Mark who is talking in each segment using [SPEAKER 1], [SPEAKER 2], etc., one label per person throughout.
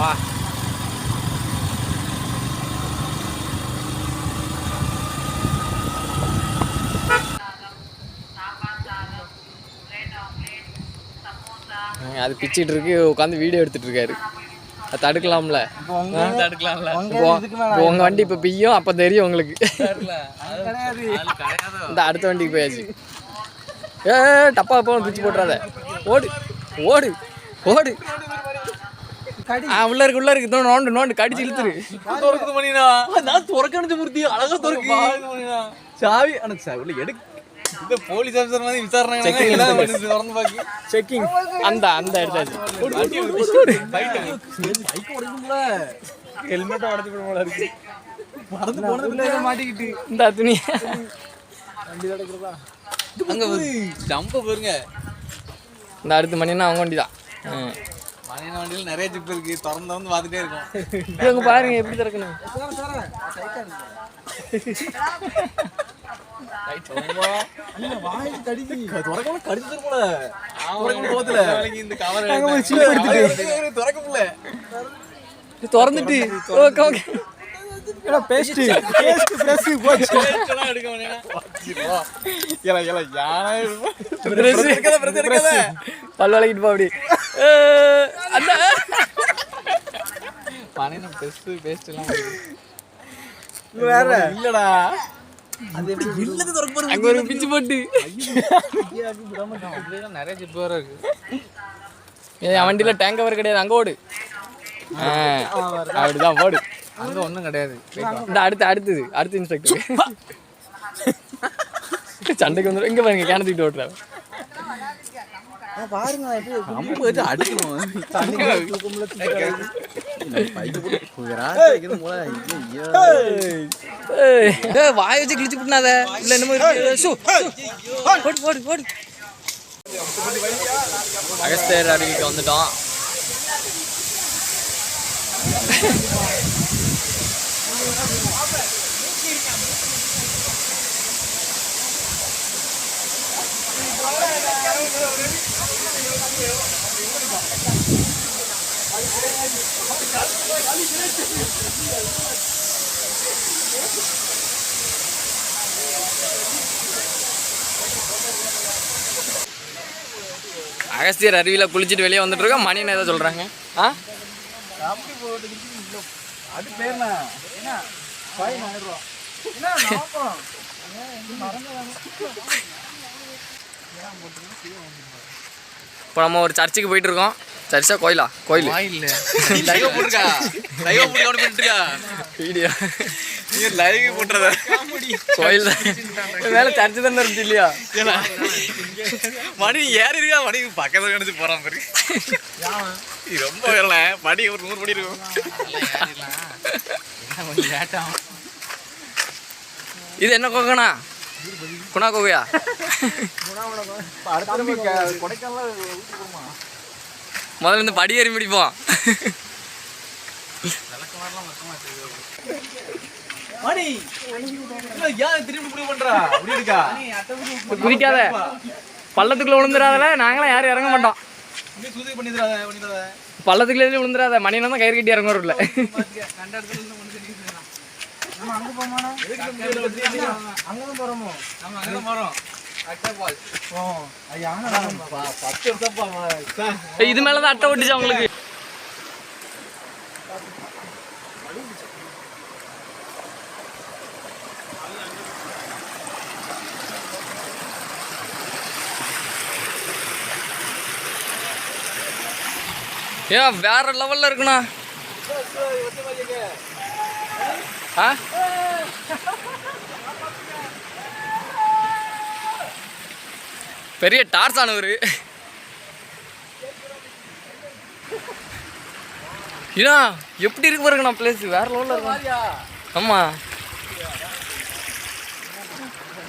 [SPEAKER 1] வா. அது பிச்சிட்டு இருக்கு உட்காந்து வீடியோ எடுத்துட்டு இருக்காரு. அது தடுக்கலாம்ல.
[SPEAKER 2] தடுக்கலாம்ல.
[SPEAKER 1] உங்க வண்டி இப்போ பிய்யும் அப்போ தெரியும் உங்களுக்கு. இந்த அடுத்த வண்டிக்கு போயாச்சு. ஏ டப்பா அப்போ பிச்சு போட்டுறாத. ஓடு ஓடு ஓடு. உள்ள இருக்கு உள்ள இருக்கு. நோண்டு நோண்டு கடிச்சு இழுத்துரு
[SPEAKER 2] திறக்குது மணினா?
[SPEAKER 1] நான் துறக்கணிச்ச மூர்த்தி அழகா துறக்கு. சாவி எனக்கு சாவி உள்ள எடு.
[SPEAKER 2] இந்த போலீஸ் ஆஃபீஸர் மாதிரி விசாரணை திறந்து பாக்கி?
[SPEAKER 1] செக்கிங் அந்த அந்த எடுத்தாச்சு
[SPEAKER 2] ஹெல்மெட் உடச்சு போட போல இருக்கு. மறந்து போனது மாட்டிக்கிட்டு.
[SPEAKER 1] இந்த துணி
[SPEAKER 2] அங்க ஜம்ப பாருங்க.
[SPEAKER 1] இந்த அடுத்த மணினா அவங்க வண்டி தான்
[SPEAKER 2] மணியன வண்டியில நிறைய ஜிப் இருக்கு. திறந்து வந்து பார்த்துட்டே இருக்கும்.
[SPEAKER 1] இவங்க பாருங்க எப்படி திறக்கணும்? திறந்துட்டு. ஓகே பேஸ்ட் பேஸ்ட் பேஸ்ட் போச்சு.
[SPEAKER 2] ஏல ஏல யானை
[SPEAKER 1] வளைக்கிட்டு போ அப்படி.
[SPEAKER 2] பெஸ்ட் எல்லாம்
[SPEAKER 1] வேற.
[SPEAKER 2] இல்லடா. அது எப்படி இல்லது திறக்க போறது?
[SPEAKER 1] அங்க ஒரு பிச்சு போட்டு.
[SPEAKER 2] நிறைய ஜிப் வேற இருக்கு.
[SPEAKER 1] ஏய் அவன் வண்டியில டேங்க் கவர் கிடையாது. அங்க ஓடு. அப்படிதான் போடு
[SPEAKER 2] அங்க ஒண்ணும் கிடையாது.
[SPEAKER 1] இந்த அடுத்து அடுத்தது அடுத்த இன்ஸ்பெக்டர் சண்டைக்கு வந்துடும் இங்க பாருங்க கிணத்துக்கிட்டு ஓட்டுறாரு
[SPEAKER 2] அம்பு வச்சு அடிக்கணும்.
[SPEAKER 1] ஏய், ஏய், வாய் வச்சு கிழிச்சு விட்டுனாத இல்ல என்னமோ அகஸ்தியர் அருவிக்கு வந்துட்டோம். அகஸ்தியர் அருவியில குளிச்சுட்டு வெளியே வந்துட்டு இருக்கோம். மணின்னு ஏதோ சொல்றாங்க. ஆ?
[SPEAKER 2] அது என்ன? ரூபா என்ன நாப்பம்
[SPEAKER 1] இப்போ நம்ம ஒரு சர்ச்சுக்கு போயிட்டு இருக்கோம் சர்ச்சா கோயிலா? கோயில்.
[SPEAKER 2] லைவ் போட்டுருக்கா? லைவ் போட்டு
[SPEAKER 1] வீடியோ.
[SPEAKER 2] நீ லைவ் போட்டுறத
[SPEAKER 1] கோயில் மேலே சர்ச்சு தானே இருந்துச்சு இல்லையா?
[SPEAKER 2] மணி ஏறி இருக்கா? மணி பக்கத்துல கணிச்சு போறான் ரொம்ப வரல மணி ஒரு நூறு மணி இருக்கும்.
[SPEAKER 1] இது என்ன கோகனா? குணா கோகையா? முதல்ல இந்த படி ஏறி பிடிப்போம்
[SPEAKER 2] மணி. ஏன் திரும்பி இப்படி பண்றா? இருக்கா?
[SPEAKER 1] குதிக்காத. பள்ளத்துக்குள்ள விழுந்துடாதல நாங்களாம் யாரும் இறங்க மாட்டோம். பள்ளத்துக்குள்ள விழுந்துடாத மணினா தான் கயிறு கட்டி இறங்க வரல
[SPEAKER 2] கண்ட இடத்துல இருந்து கொண்டு சொல்லி நம்ம அங்க போமானா அங்க தான் போறோமோ நம்ம அங்க தான் போறோம் அட்டா பால் ஓ ஐயா பத்து வருஷப்பா
[SPEAKER 1] ஏய், இது மேல தான் அட்டை ஒட்டிச்சு அவங்களுக்கு ஏன் வேற லெவல்ல இருக்குண்ணா. ஆ? பெரிய டார்ச் ஆனவர் ஏன்னா எப்படி இருக்கு பாருங்க நான் பிளேஸ் வேற லெவலில் இருக்கும். ஆமாம்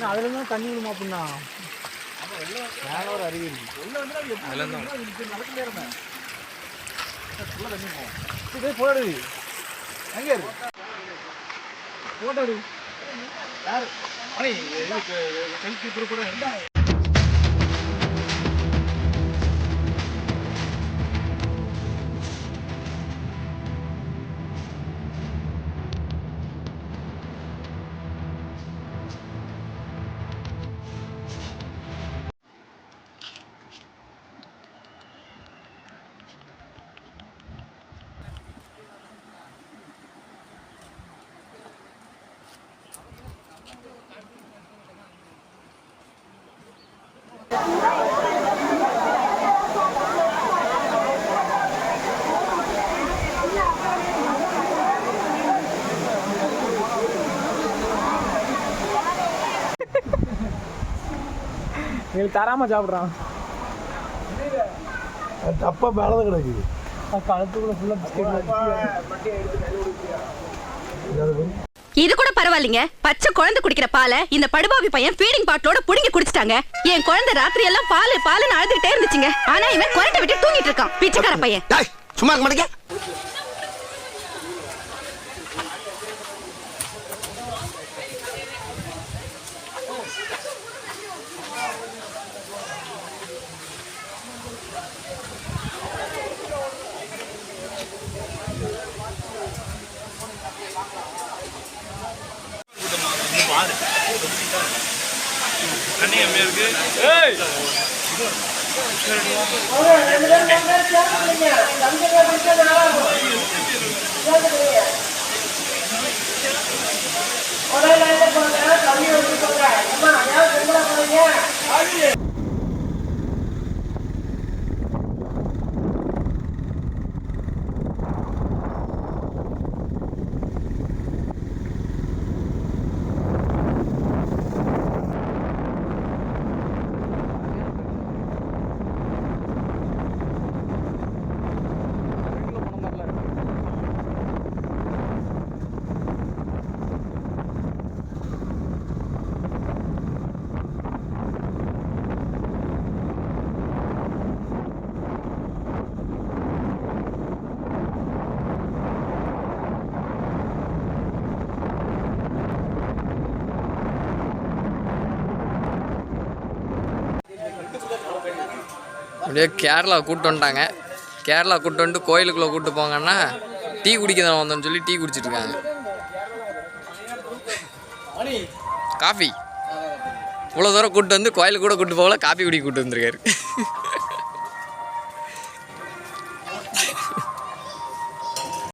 [SPEAKER 2] அதுல இருந்து தண்ணி விழுமா அப்படின்னா மேல ஒரு அருவி இருக்கு. இதே போடு. எங்க இருக்கு போட்டோ யாரு? அணி செல்ஃபி கூட எங்களுக்கு தராம சாப்பிட்றான்.
[SPEAKER 3] தப்பா மேலதான் கிடக்குது
[SPEAKER 2] கழுத்துக்குள்ள ஃபுல்லா பிஸ்கெட்
[SPEAKER 4] இது கூட பரவாயில்லைங்க. பச்சை குழந்தை குடிக்கிற பாலை இந்த படுபாவி பையன் ஃபீடிங் பாட்டிலோட புடுங்கி குடிச்சிட்டாங்க. என் குழந்தை ராத்திரி எல்லாம் பால் பாலுன்னு அழுதுகிட்டே இருந்துச்சுங்க. ஆனா இவன் குரட்டை விட்டு தூங்கிட்டு இருக்கான். பிச்சைக்கார பையன்.
[SPEAKER 3] சும்மா இருக்க மாட்டேங்க. இருக்கு. ஏய்.
[SPEAKER 1] அப்படியே கேரளா கூட்டு வந்துட்டாங்க. கேரளா கூட்டு வந்துட்டு கோயிலுக்குள்ளே கூட்டு போங்கன்னா டீ குடிக்க தான் வந்தோம்னு சொல்லி டீ குடிச்சிட்டு இருக்காங்க. காஃபி. இவ்வளோ தூரம் கூட்டு வந்து கோயிலுக்கு கூட கூட்டு போகல காஃபி குடிக்க கூட்டு வந்திருக்காரு.